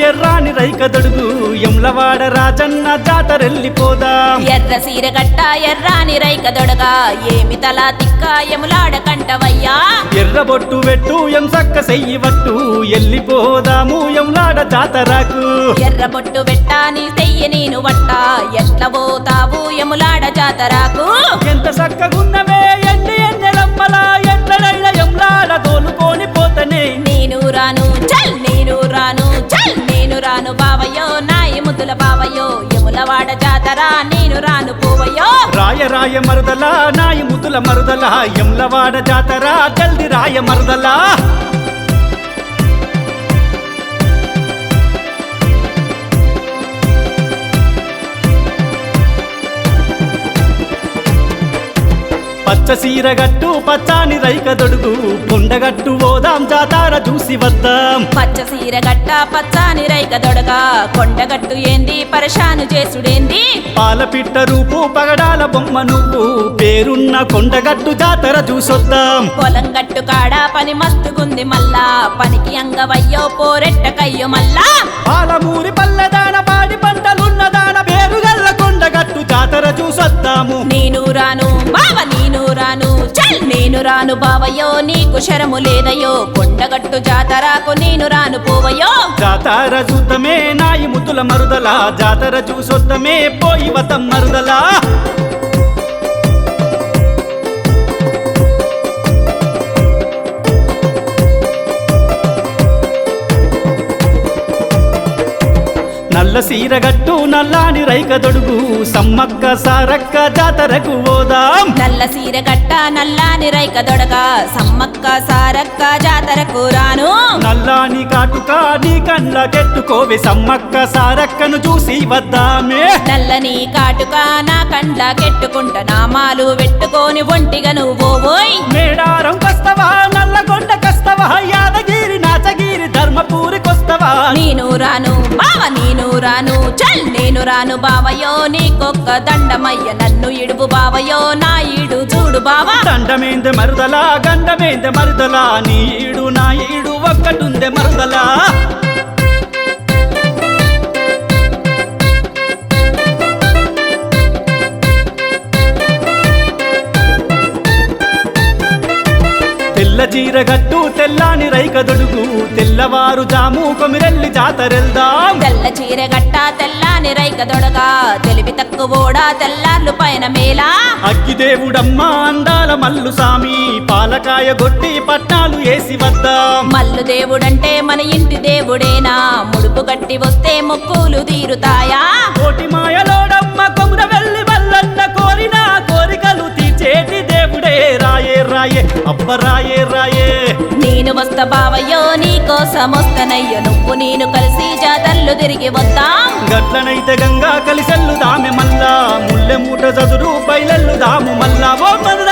నల్లాని రైకదొడుగు ఎమ్లవాడ రాజన్న జాతరెల్లిపోదాం. ఎర్ర సీర గట్ట ఎర్రాని రైక దొడగా ఏమి తల తిక్క ఎములాడ కంటవయ్యా ఎర్రబొట్టు పెట్టు ఎం సక్క సెయ్యి వట్టు ఎల్లిపోదాము ఎమ్లాడ జాతరకు. ఎర్ర బొట్టు పెట్టాని చెయ్యి నేను వట్ట. ఎట్ల పోతావు ఎములాడ జాతరాకు? ఎంత సక్కగున్నవే నాయి ముద్దుల యములవాడ జాతర నేను రాను పోవయో. రాయ రాయ మరుదల నాయ ముతుల మరుదల యములవాడ జాతర జల్ది రాయ మరుదల. పచ్చ సీర గట్టు పచ్చాని రైక దొడుగు కొండగట్టు ఓదాం జాతార చూసి వద్దాం. పచ్చ సీర గట్ట పచ్చాని రైక దొడగా కొండగట్టు ఏంది పరశాను చేసుడేంది పాలపిట్ట రూపు పగడాల బొమ్మ నువ్వు పేరున్న కొండగట్టు జాతర చూసొద్దాం పొలం గట్టు కాడ పని మస్తుగుంది మల్లా పనికి అంగవయ్యో పోరెట్టకయ్యో మల్లా పాలమూరి పల్లెదాన పాడి పంటలున్నదాన పేరుగల్ల కొండగట్టు జాతర చూసొద్దాము నేను రాను రాను బావయో నీకు శరము లేదయో కొండగట్టు జాతరకు నేను రాను పోవయో జాతర చూద్దామే నాయి ముతుల మరుదల. జాతర చూసొద్దామే పోయి వతం మరుదలా. నల్ల సీరగట్టు నల్లాని రైకదొడుగు సమ్మక్క సారక్క జాతరకు పోదాం నల్ల సీర గట్ట నల్లాని రైక దొడగా సమ్మక్క సారక్క జాతరకు రాను. నల్లాని కాటుక నీ కండ్ల కెట్టుకోవి సమ్మక్క సారక్కను చూసి వద్దామే. నల్లని కాటుక నా కండ్ల కెట్టుకుంట నామాలు పెట్టుకొని ఒంటిగా నువ్వు పోయ్ మేడారం కస్తవా నల్లగొండ కస్తవా యాదగిరి నాచగిరి ధర్మపూరి కొస్తవా. నేను రాను. బావ నేను రాను చల్ నేను రాను బావయో నీకొక్క దండమయ్య నన్ను ఇడుపు బావయ్యో నా ఈడు చూడు బావా. దండమేంద మరుదలా గండమేంద మరుదలా నీ ఈడు నా ఈడు ఒక్కటుందే మరుదలా. తెల్ల చీరగట్టు తెల్లాని రైకదొడుగు తెల్లవారు జాము కొమిరెల్లి జాతరెల్దాం తెల్ల చీర గట్ట తెల్లాని రైక దొడగా తెలివి తక్కువోడా తెల్లార్లు పైన మేలా. అగ్గిదేవుడమ్మ అందాల మల్లు సామి పాలకాయ గొట్టి పట్నాలు ఏసి వద్దాం. మల్లు దేవుడంటే మన ఇంటి దేవుడేనా? ముడుపు గట్టి వస్తే మొక్కులు తీరుతాయా? రాయే అబ్బ రాయే రాయే. నేను వస్తా బావయ్యో నీ కోసం వస్తనయ్యో. నువ్వు నేను కలిసి జాతరలు తిరిగి వద్దాం. గట్లనైతే గంగా కలిసెల్లు దామె మల్లా ముల్లె మూట చదురు బయలెల్లు దాము మల్లా ఓ పిల్ల